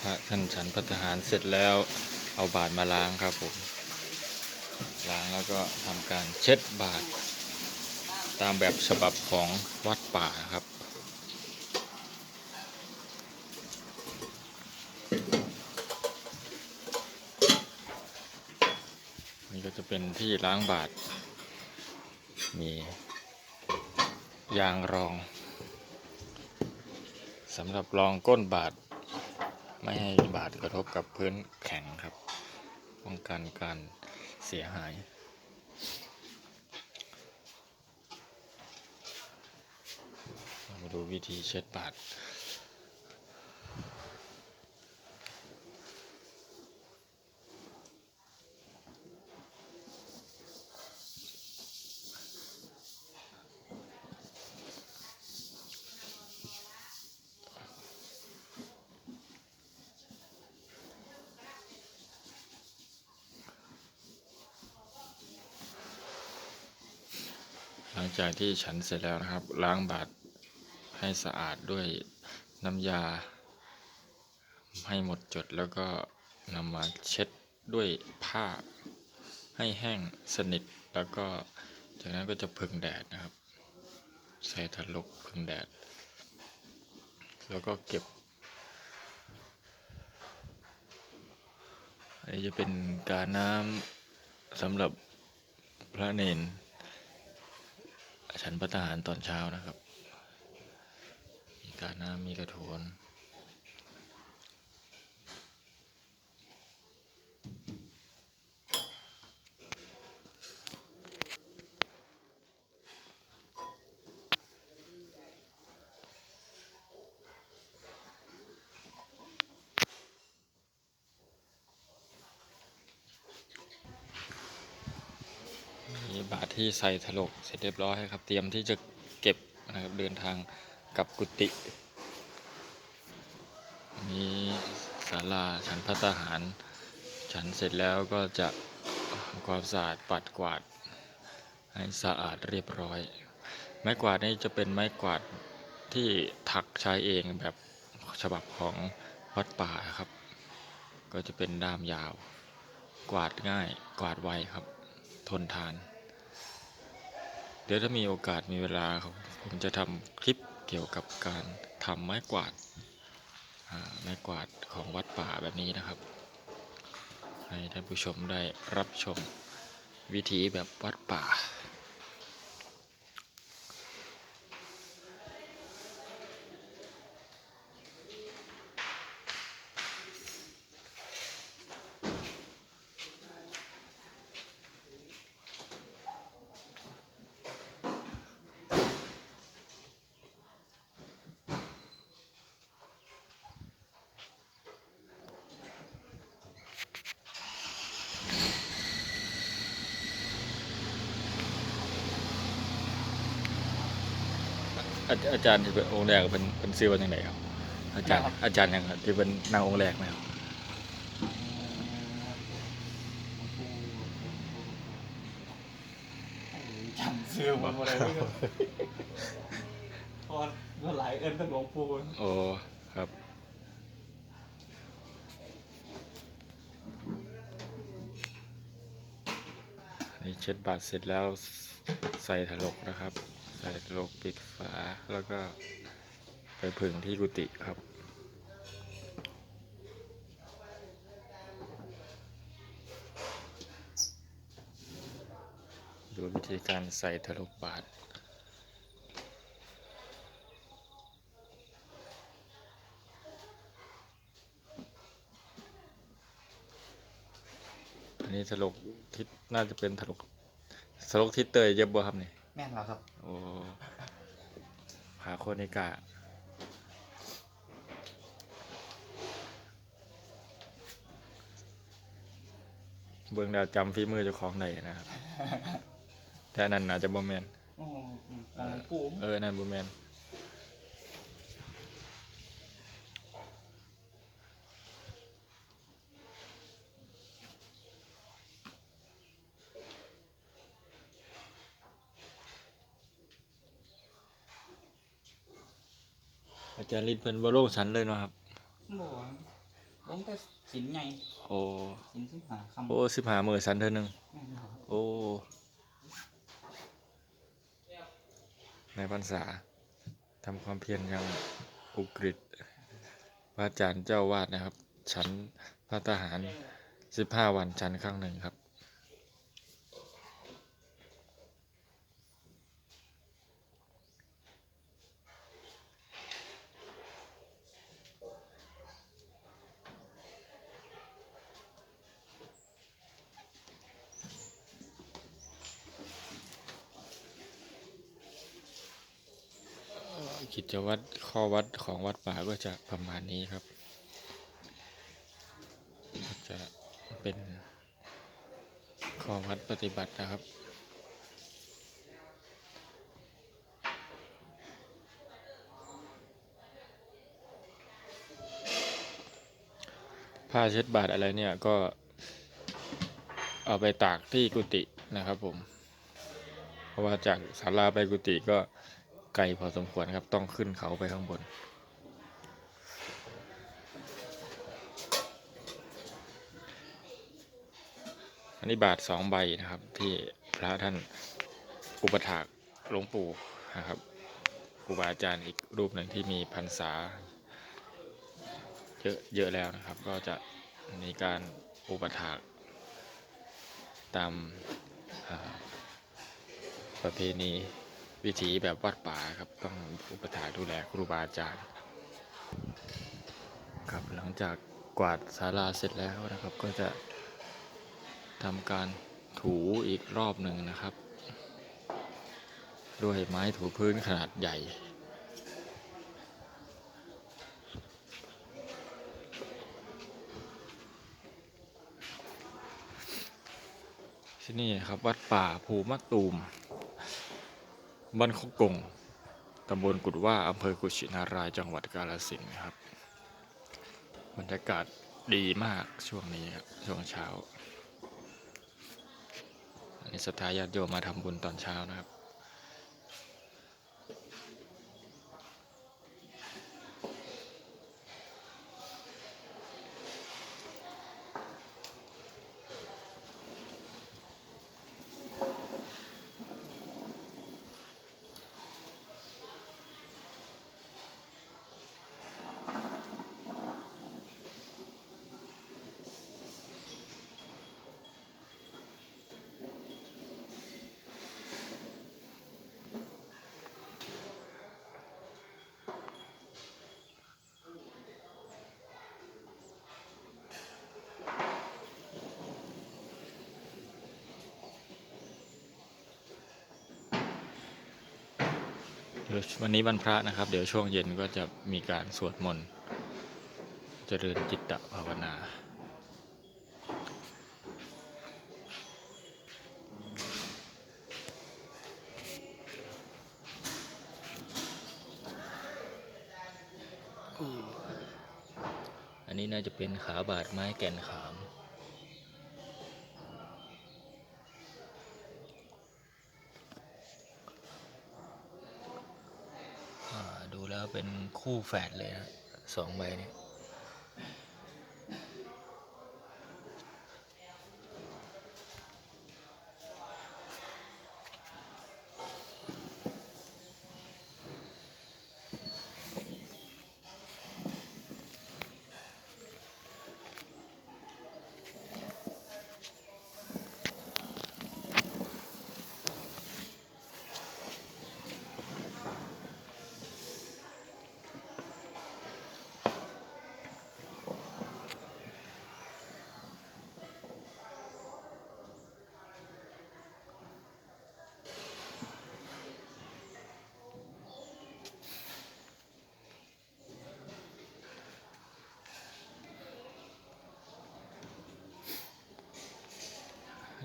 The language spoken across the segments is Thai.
พระท่านฉันพัฒหารเสร็จแล้วเอาบาตรมาล้างครับผมล้างแล้วก็ทำการเช็ดบาตรตามแบบฉบับของวัดป่าครับนี่ก็จะเป็นที่ล้างบาตรมียางรองสำหรับรองก้นบาตร ไม่ให้บาดกระทบกับพื้นแข็งครับ ป้องกันการเสียหาย มาดูวิธีเช็ดบาด ลังจากที่ฉันเสร็จแล้วนะครับ ล้างบาตรให้สะอาดด้วยน้ำยา ให้หมดจดแล้วก็นำมาเช็ดด้วยผ้าให้แห้งสนิท แล้วก็จากนั้นก็จะพึ่งแดดนะครับ ใส่ถลกพึ่งแดด แล้วก็เก็บอันนี้จะเป็นการน้ำสำหรับพระเนน ฉันประทหารตอนเช้านะครับ มีการน้ำมีกระโถน ที่ใส่ถลกเสร็จเรียบร้อยครับ เตรียมที่จะเก็บนะครับเดินทางกับกุฏิมีศาลาฉันพระทหาร ฉันเสร็จแล้วก็จะความสะอาดปัดกวาด ให้สะอาดเรียบร้อย ไม้กวาดนี่จะเป็นไม้กวาดที่ถักใช้เองแบบฉบับของวัดป่าครับ ก็จะเป็นด้ามยาว กวาดง่ายกวาดไวครับ ทนทาน ดี๋ยวถ้ามีโอกาสมีเวลาครับผมจะทำคลิปเกี่ยวกับการทำไม้กวาดไม้กวาดของวัดป่าแบบนี้นะครับ ให้ท่านผู้ชมได้รับชมวิธีแบบวัดป่า อาอาจารย์ที่เป็นองค์แรกเป็นเป็นซื้อวันยังไงครับ อาจารย์ครับอาจารย์ยังครับที่เป็นนางองค์แรกไหมครับจำซื้อหมดเลยพอเมื่อหลายเอิญตั้งหลวงปู่โอ้ครับนี่เช็ดบาทเสร็จแล้วใส่ถลกนะครับ ใส่ลกปิดฝาแล้วก็ไปผึ่งที่กุฏิครับ ดูวิธีการใส่ถลกบาทอันนี้ถลกทิศน่าจะเป็นถลกถลกทิศเตยเยอะบ่ครับนี่ แม่นแล้วครับ โอ้ผาโคนิกาเบื้องดาวจำฝีมือเจ้าของได้นะครับ แต่อันนั้นน่าจะบ่แมนอ๋อของหลวงปู่เออ นั่นบ่แมน จารย์ลินเพิ่นบ่โลงสันเลยเนาะครับหมอลงแต่สินไงโอ้สินสิบหาคำโอ้สิบหามือสันเท่านึงแม่นบ่โอ้ในพรรษาทำความเพียรอย่างอุกฤษพระอาจารย์เจ้าวาดนะครับชั้นพระทหารสิบห้าวันชั้นครั้งหนึ่งครับ กิจวัตรข้อวัดของวัดป่าก็จะประมาณนี้ครับ จะเป็นข้อวัดปฏิบัตินะครับผ้าเช็ดบาทอะไรเนี่ยก็เอาไปตากที่กุฏินะครับผม เพราะว่าจากศาลาไปกุฏิก็ ไกลพอสมควรครับต้องขึ้นเขาไปข้างบน อันนี้บาทสองใบนะครับ ที่พระท่านอุปถากหลวงปู่นะครับครูบาอาจารย์อีกรูปหนึ่งที่มีพรรษาเยอะเยอะแล้วนะครับ ก็จะมีการอุปถากตามประเพณี วิถีแบบวัดป่าครับต้องอุปถากดูแลครูบาอาจารย์ครับหลังจากกวาดศาลาเสร็จแล้วนะครับ ก็จะทำการถูอีกรอบหนึ่งนะครับ ด้วยไม้ถูพื้นขนาดใหญ่ที่นี่ครับวัดป่าภูมะตูม บ้านโคกงตำบลกุดว่าอำเภอกุชินารายจังหวัดกาฬสินธุ์ครับ บรรยากาศดีมากช่วงนี้ครับช่วงเช้า อันนี้ศรัทธาญาติโยมมาทำบุญตอนเช้านะครับ วันนี้วันพระนะครับ เดี๋ยวช่วงเย็นก็จะมีการสวดมนต์เจริญจิตตภาวนาอันนี้น่าจะเป็นขาบาดไม้แก่นขา อ่าดู แล้วเป็นคู่แฝดเลยนะสองใบนี้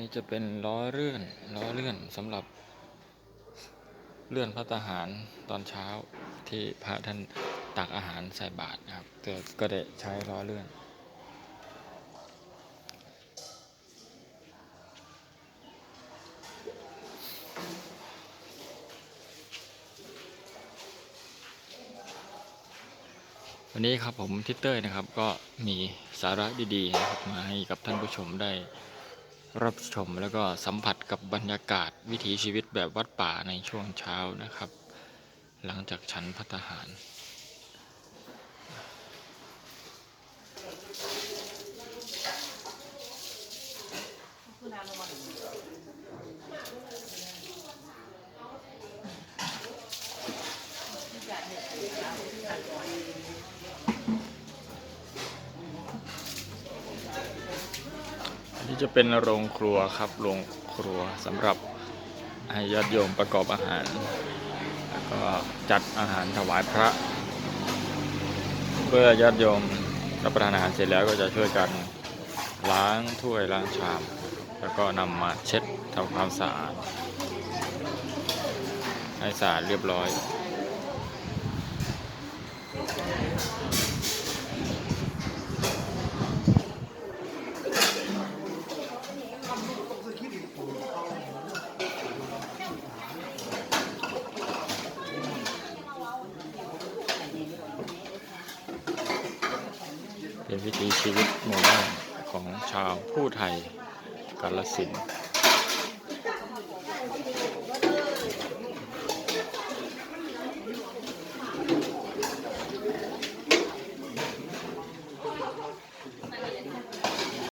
นี้จะเป็นล้อเลื่อนล้อเลื่อนสำหรับเลื่อนพระทหารตอนเช้าที่พระท่านตักอาหารใส่บาตรนะครับแต่ก็ได้ใช้ล้อเลื่อนวันนี้ครับผมทิเต้ยนะครับก็มีสาระดีๆนะครับมาให้กับท่านผู้ชมได้ รับชมแล้วก็สัมผัสกับบรรยากาศวิถีชีวิตแบบวัดป่าในช่วงเช้านะครับ หลังจากฉันพัตตาหาร นี้จะเป็นโรงครัวครับ โรงครัวสำหรับให้ญาติโยมประกอบอาหาร แล้วก็จัดอาหารถวายพระ เพื่อญาติโยมรับประทานอาหารเสร็จแล้วก็จะช่วยกันล้างถ้วยล้างชาม แล้วก็นำมาเช็ดทำความสะอาดให้สะอาดเรียบร้อย เป็นวิถีชีวิตหมู่บ้านของชาวผู้ไทยกาลสิน